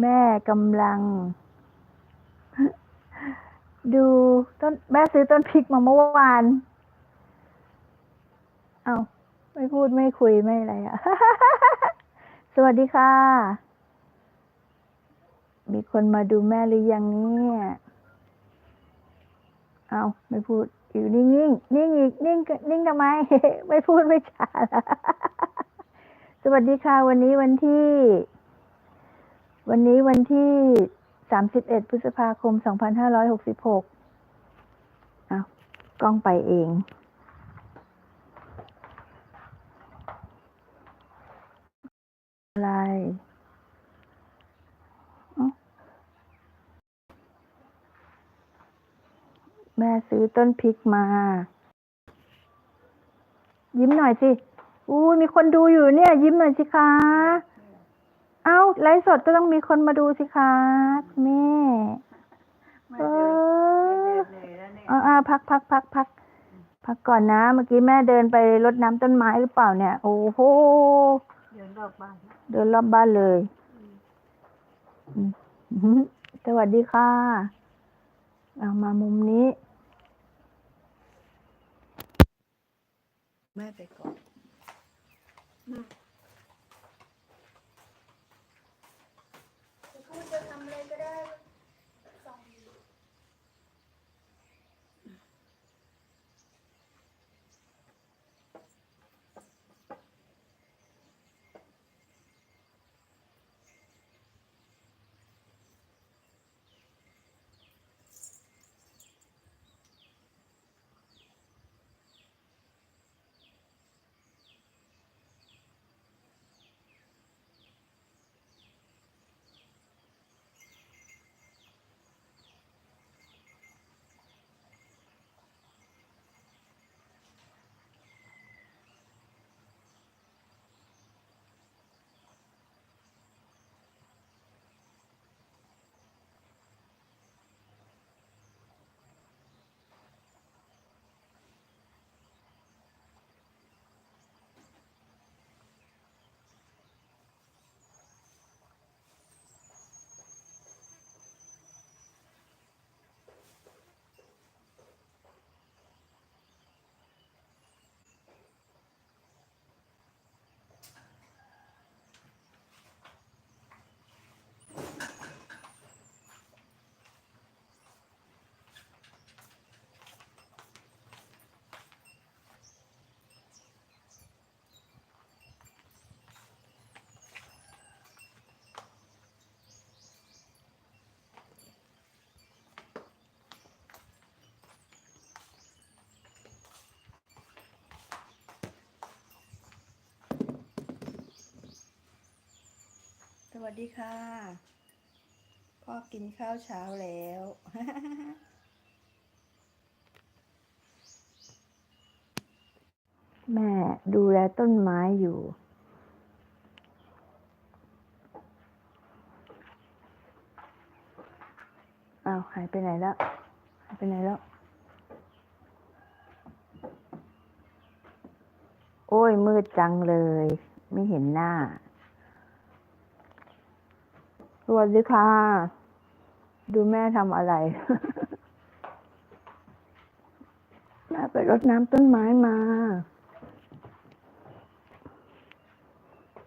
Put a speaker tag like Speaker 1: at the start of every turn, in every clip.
Speaker 1: แม่กำลัง ดูต้นแม่ซื้อต้นพริกมาเมื่อวาน เอาไม่พูดไม่คุยไม่อะไรอะสวัสดีค่ะ มีคนมาดูแม่หรือยังเนี่ย เอาไม่พูดอยู่นิ่งๆนิ่งอีกนิ่งก็นิ่งทำไม ไม่พูดไม่จาละสวัสดีค่ะ วันนี้วันที่ วันนี้วันที่ 31 พฤษภาคม 2566เอากล้องไปเอง อะไรแม่ซื้อต้นพริกมา ยิ้มหน่อยสิอู้ยมีคนดูอยู่เนี่ย ยิ้มหน่อยสิคะ อ้าไลฟ์สดก็ต้องมีคนมาดูสิคะแม่เออเอาเอาพักพักพักพักพักก่อนนะ เมื่อกี้แม่เดินไปรดน้ำต้นไม้หรือเปล่าเนี่ย โอ้โห
Speaker 2: เดินรอบบ้าน
Speaker 1: เดินรอบบ้านเลยอืมอื้อหือสวัสดีค่ะ เอามามุมนี้
Speaker 2: แม่ไปก่อน
Speaker 1: วัสดีค่ะ พ่อกินข้าวเช้าแล้ว แม่ดูแลต้นไม้อยู่ อ้าวหายไปไหนแล้ว หายไปไหนแล้ว โอ้ยมืดจังเลย ไม่เห็นหน้า วัสดีค่ะ ดูแม่ทำอะไร แม่ไปรดน้ำต้นไม้มา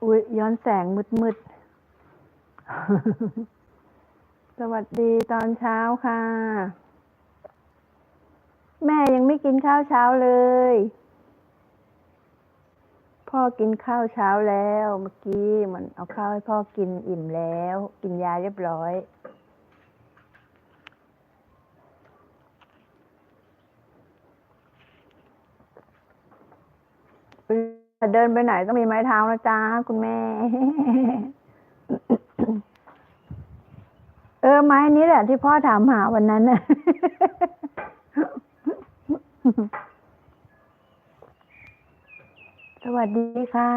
Speaker 1: อุ๊ยย้อนแสงมืดๆสวัสดีตอนเช้าค่ะ แม่ยังไม่กินข้าวเช้าเลย พ่อกินข้าวเช้าแล้วเมื่อกี้มันเอาข้าวให้พ่อกินอิ่มแล้ว กินยาเรียบร้อยเดินไปไหนต้องมีไม้เท้านะจ๊ะคุณแม่ เออไม้นี้แหละที่พ่อถามหาวันนั้นนะ ส วัสดีค่ะ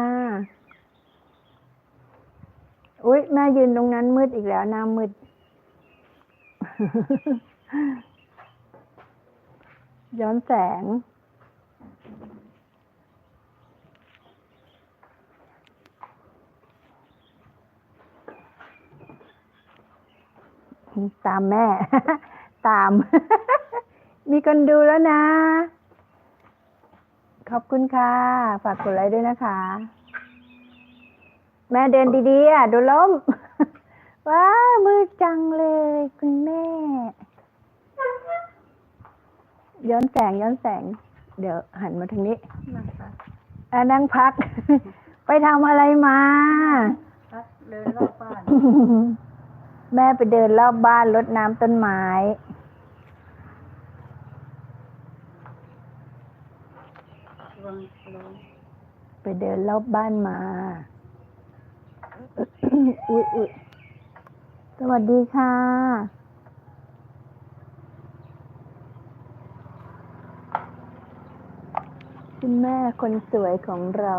Speaker 1: อุ๊ย แม่ยืนตรงนั้นมืดอีกแล้วหน้ามืด ย้อนแสง ตามแม่ ตาม มีคนดูแล้วนะ ขอบคุณค่ะ ฝากกดไลค์ด้วยนะคะ แม่เดินดีๆอะดูล้ม ว้ามือจังเลย คุณแม่ ย้อนแสงย้อนแสง เดี๋ยวหันมาทางนี้
Speaker 2: นั่งพัก
Speaker 1: อะนั่งพัก ไปทำอะไรมา
Speaker 2: พักเดินรอบบ้าน
Speaker 1: แม่ไปเดินรอบบ้านรดน้ำต้นไม้
Speaker 2: ลงลง
Speaker 1: ไปเดินรอบบ้านมา อุ๊ยอุ๊ยสวัสดีค่ะ คุณแม่คนสวยของเรา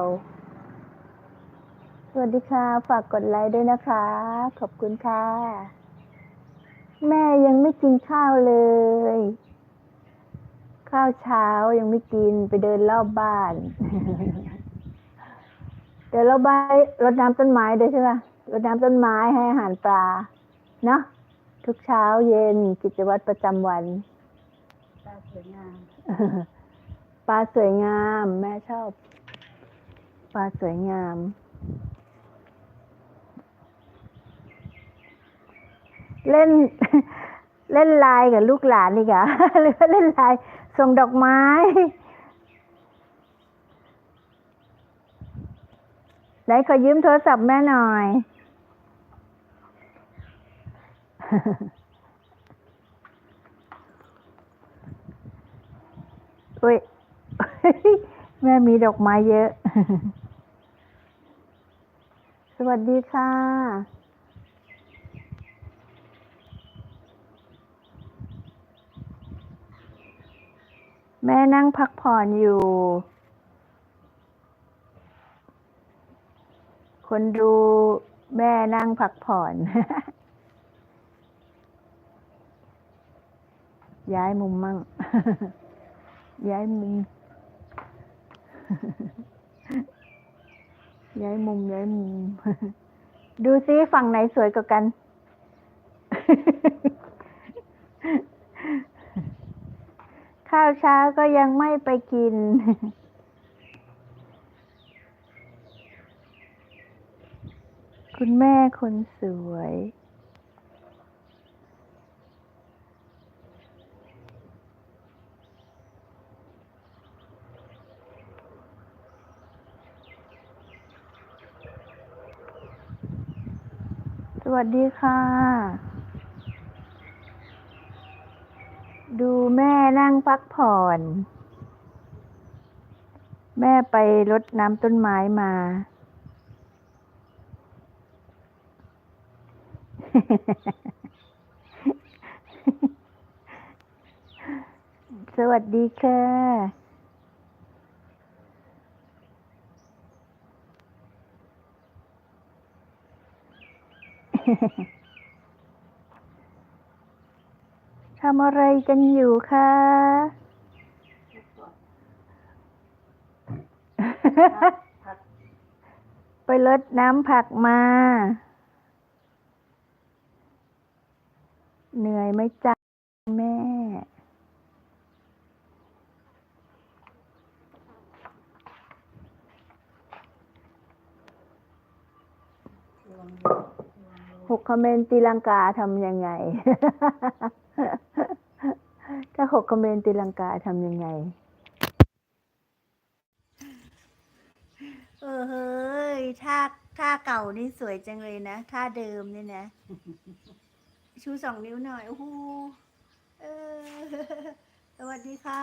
Speaker 1: สวัสดีค่ะ ฝากกดไลค์ด้วยนะคะ ขอบคุณค่ะ แม่ยังไม่กินข้าวเลย ข้าวเช้ายังไม่กินไปเดินรอบบ้าน เดี๋ยวเราไปรดน้ำต้นไม้ด้วยใช่ไหมรดน้ำต้นไม้ให้อาหารปลาเนาะทุกเช้าเย็นกิจวัตรประจำวัน
Speaker 2: ตาสวยงาม
Speaker 1: ปลาสวยงาม แม่ชอบ ปลาสวยงามเล่นเล่นไลายกับลูกหลานนี่กะหรือว่าเล่นไลาย ส่งดอกไม้ ไหนขอยืมโทรศัพท์แม่หน่อย อุ้ย แม่มีดอกไม้เยอะ สวัสดีค่ะ แม่นั่งพักผ่อนอยู่ คนดูแม่นั่งพักผ่อน ย้ายมุมมั่ง ย้ายมุม ย้ายมุม ย้ายมุม ดูซิฝั่งไหนสวยกว่ากัน ข้าวเช้าก็ยังไม่ไปกิน คุณแม่คนสวย สวัสดีค่ะ ดู แม่นั่งพักผ่อน แม่ไปรดน้ำต้นไม้มา สวัสดีค่ะทำอะไรกันอยู่คะ
Speaker 2: พัก
Speaker 1: ไปรดน้ำผักมา เหนื่อยไหมจ๊ะแม่ หกคอมเมนต์ตีลังกาทำยังไง ถ้าหกคอมเมนต์ตีลังกาทำยังไง เออเฮ้ยท่าท่าเก่านี่สวยจังเลยนะท่าเดิมนี่นะ ชูสองนิ้วหน่อยโอ้โหเออ สวัสดีค่ะ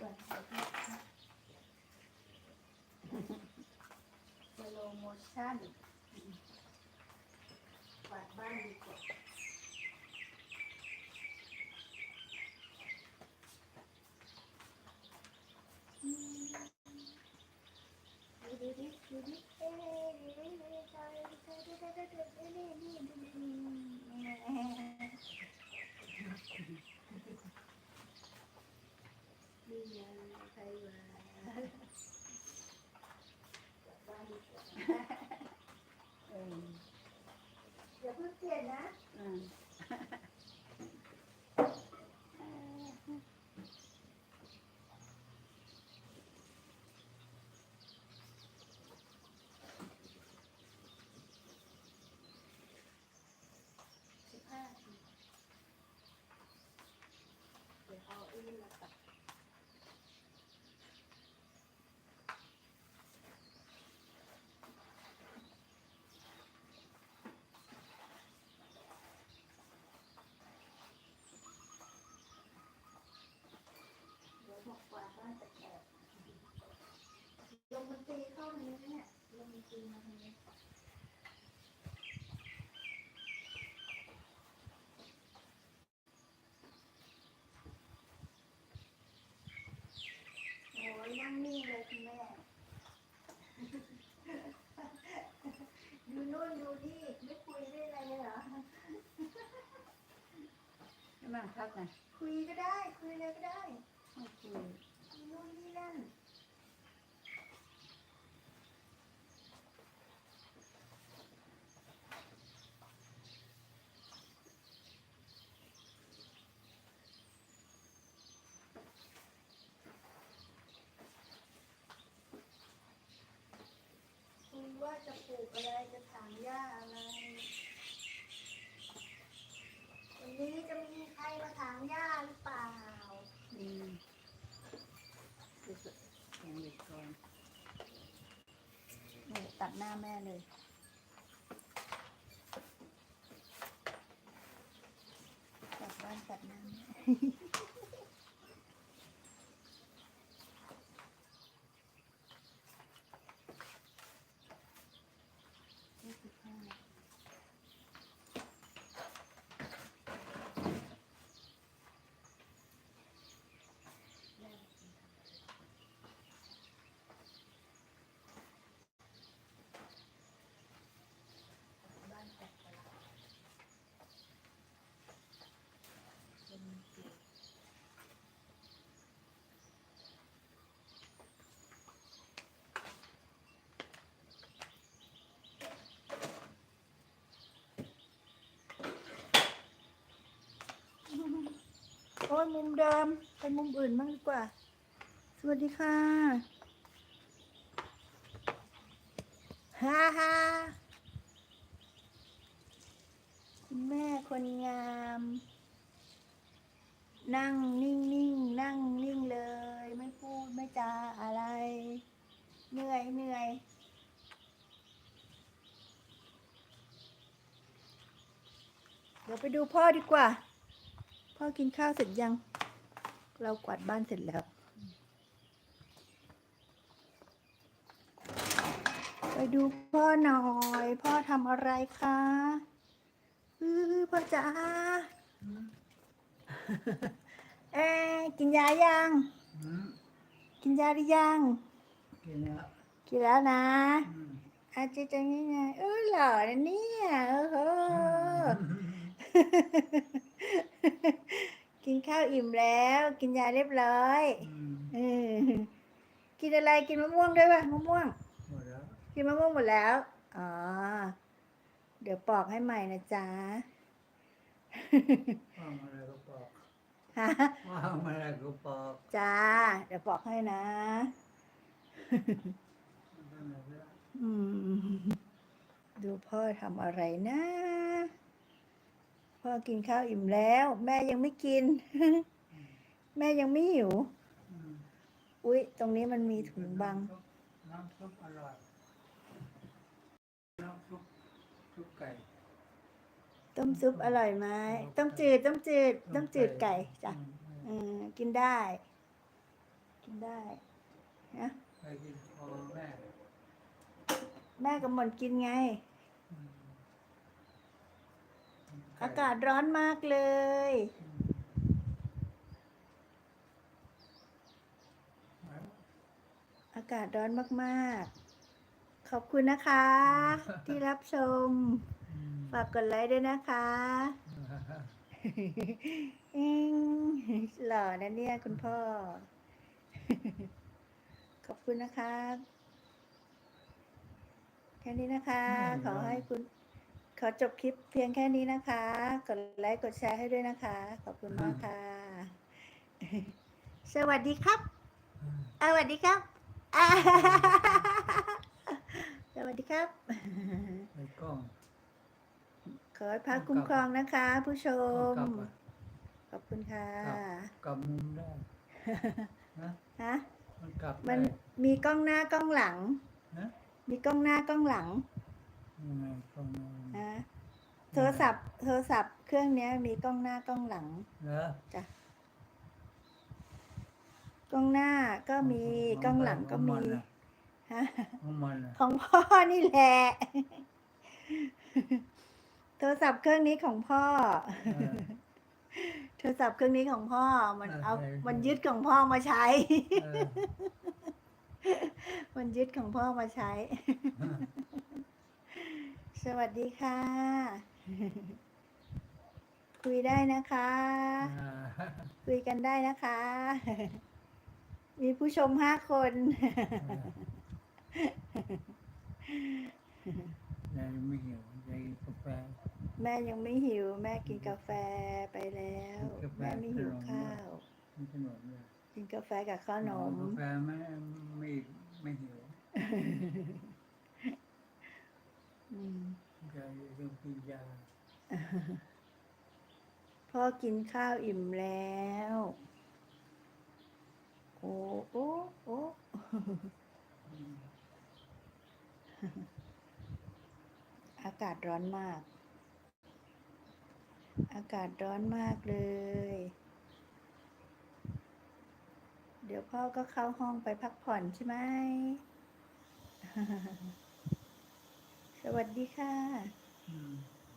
Speaker 1: สโลโมชั่นกวาดบ้านดีกว่าดูดิดูดิดูดิเอ๊ะดูดิดูดิดูดิดูดิดูดิดูดินี่ยังใครวะ
Speaker 2: อ
Speaker 1: ย่าเพิ่งเปลี่ยนนะสิบห้าทีเดี๋ยวเอาอีนมาตัด เดี๋ยวบอกกวาดบ้านแตกๆ ลมมันตีเข้าทางนี้เนี่ยลมมันตีมาทางนี้โอ้ยนั่งนิ่งเลยคุณแม่ดูนู่นดูนี่ไม่คุยได้อะไรเลยเหรอ
Speaker 2: ให้มันพักหน่อย
Speaker 1: คุยก็ได้ คุยอะไรก็ได้
Speaker 2: โอเค
Speaker 1: คุย นู่นนี่นั่นคุยว่าจะปลูกอะไรจะถางหญ้าอะไรวันนี้จะมีใครมาถางหญ้าหรือเปล่า
Speaker 2: อืมดูสิเสียงเด็กก่อนเนี่ย ตัดหน้าแม่เลยตัดบ้านตัดหน้าแม่ยี่สิบห้า
Speaker 1: โอ้ยมุมเดิมไปมุมอื่นบ้างดีกว่า สวัสดีค่ะฮ่าฮ่าคุณแม่คนงาม นั่งนิ่งนิ่งนั่งนิ่งเลย ไม่พูดไม่จาอะไร เหนื่อยเหนื่อยเดี๋ยวไปดูพ่อดีกว่า พ่อกินข้าวเสร็จยัง เรากวาดบ้านเสร็จแล้ว ไปดูพ่อหน่อย พ่อทำอะไรคะอือพ่อจ๋าเอ๊ะกินยายัง
Speaker 2: อืม
Speaker 1: กินยาหรือยัง
Speaker 2: กินแล้ว
Speaker 1: กินแล้วนะ
Speaker 2: อืม
Speaker 1: อาจจะจังยังไงเออหล่อนะเนี่ยโอ้โห กินข้าวอิ่มแล้ว กินยาเรียบร้อย
Speaker 2: อืม
Speaker 1: เออกินอะไรกินมะม่วงด้วยป่ะมะม่วง
Speaker 2: หมดแล้ว
Speaker 1: กินมะม่วงหมดแล้วอ๋อเดี๋ยวปอกให้ใหม่นะจ๊ะ
Speaker 2: ว่างอะไรก็ปอก
Speaker 1: ฮะ
Speaker 2: ว่างอะไรก็ปอก
Speaker 1: จ้าเดี๋ยวปอกให้นะ
Speaker 2: นั่นแหละเรื่อง
Speaker 1: อืมดูพ่อทำอะไรนะ พ่อกินข้าวอิ่มแล้ว แม่ยังไม่กิน แม่ยังไม่หิว
Speaker 2: อืม
Speaker 1: อุ๊ย ตรงนี้มันมีถุงบัง
Speaker 2: น้ำซุปอร่อย น้ำซุปซุปไก่
Speaker 1: ต้มซุปอร่อยไหมต้มจืด ต้มจืด ต้มจืดไก่จ้ะ
Speaker 2: อืม
Speaker 1: เออกินได้ กินได้นะ
Speaker 2: ไปกินพอแม่
Speaker 1: แม่กับหมอนกินไง
Speaker 2: อืม
Speaker 1: อากาศร้อนมากเลย
Speaker 2: อืมแล้ว
Speaker 1: อากาศร้อนมากๆ ขอบคุณนะคะ ที่รับชม
Speaker 2: อืม
Speaker 1: ฝากกดไลค์ด้วยนะคะอิงหล่อนะเนี่ยคุณพ่อ ขอบคุณนะคะค่นี้นะคะ
Speaker 2: ไม่
Speaker 1: ขอ
Speaker 2: ร้อน
Speaker 1: ให้คุณ ขอจบคลิปเพียงแค่นี้นะคะ กดไลค์กดแชร์ให้ด้วยนะคะ ขอบคุณมากค่ะ สวัสดีครับอ่าสวัสดีครับอ่าสวัสดีครับ
Speaker 2: ไอ้กล้อง
Speaker 1: ขอให้พระคุ้มครองนะคะ ผู้ชม
Speaker 2: กลับอะ
Speaker 1: ขอบคุณค่ะ
Speaker 2: กลับมุมได้นะ
Speaker 1: ฮะ
Speaker 2: มันกลับ
Speaker 1: มัน
Speaker 2: ได้
Speaker 1: มีกล้องหน้ากล้องหลัง
Speaker 2: นะ
Speaker 1: มีกล้องหน้ากล้องหลัง
Speaker 2: น
Speaker 1: นะโทรศัพท์โทรศัพท์เครื่องเนี้ยมีกล้องหน้ากล้องหลัง
Speaker 2: เหรอ
Speaker 1: จ้ะกล้องหน้าก็มีกล้องหลังก็มีฮะ
Speaker 2: ของมันน่ะ
Speaker 1: ของพ่อนี่แหละ โทรศัพท์เครื่องนี้ของพ่อ
Speaker 2: เออ
Speaker 1: โทรศัพท์เครื่องนี้ของพ่อ มันเอา
Speaker 2: ใช่
Speaker 1: มันยึดของพ่อมาใช้
Speaker 2: เออ
Speaker 1: มันยึดของพ่อมาใช้ สวัสดีค่ะ คุยได้นะคะ
Speaker 2: อ่า
Speaker 1: คุยกันได้นะคะ มีผู้ชมห้าคน
Speaker 2: ยายไม่หิวยายกินกาแฟ
Speaker 1: แม่ยังไม่หิว แม่กินกาแฟไปแล้ว
Speaker 2: กินกาแฟ
Speaker 1: แม่ไม่หิว
Speaker 2: ขนม
Speaker 1: ข้าว
Speaker 2: ไม่ขนมเลย
Speaker 1: กินกาแฟกับขนม
Speaker 2: กาแฟไม่ไม่ไม่หิว
Speaker 1: อืม
Speaker 2: ยายต้องกินยา
Speaker 1: พ่อกินข้าวอิ่มแล้ว โอ้โอ้โอ้อากาศร้อนมาก อากาศร้อนมากเลย เดี๋ยวพ่อก็เข้าห้องไปพักผ่อนใช่ไหม สวัสดีค่ะ
Speaker 2: อืม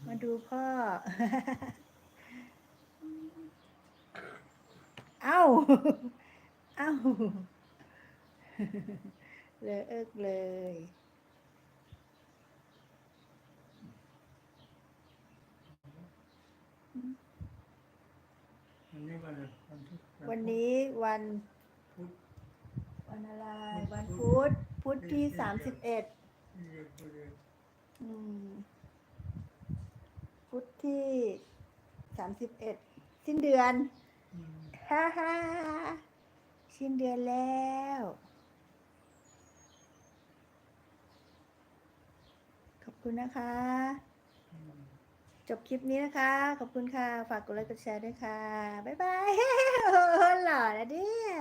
Speaker 1: มาดูพ่อ เอ้า เอ้า เลยเอิกเลย
Speaker 2: วันนี้วันอะไรวันที่
Speaker 1: วันนี้วัน
Speaker 2: พุธ
Speaker 1: วันอะไร
Speaker 2: วั
Speaker 1: วัน
Speaker 2: นพุ
Speaker 1: พุธ
Speaker 2: ธ
Speaker 1: พุธที่สามสิบเอ็ด พุธที่สามสิบเอ็ดสิ้นเดือนฮ่าฮ่าสิ้นเดือนแล้วขอบคุณนะคะ จบคลิปนี้นะคะ ขอบคุณค่ะ ฝากกดไลค์กดแชร์ด้วยค่ะ บ๊ายบายหล่อนะเนี่ย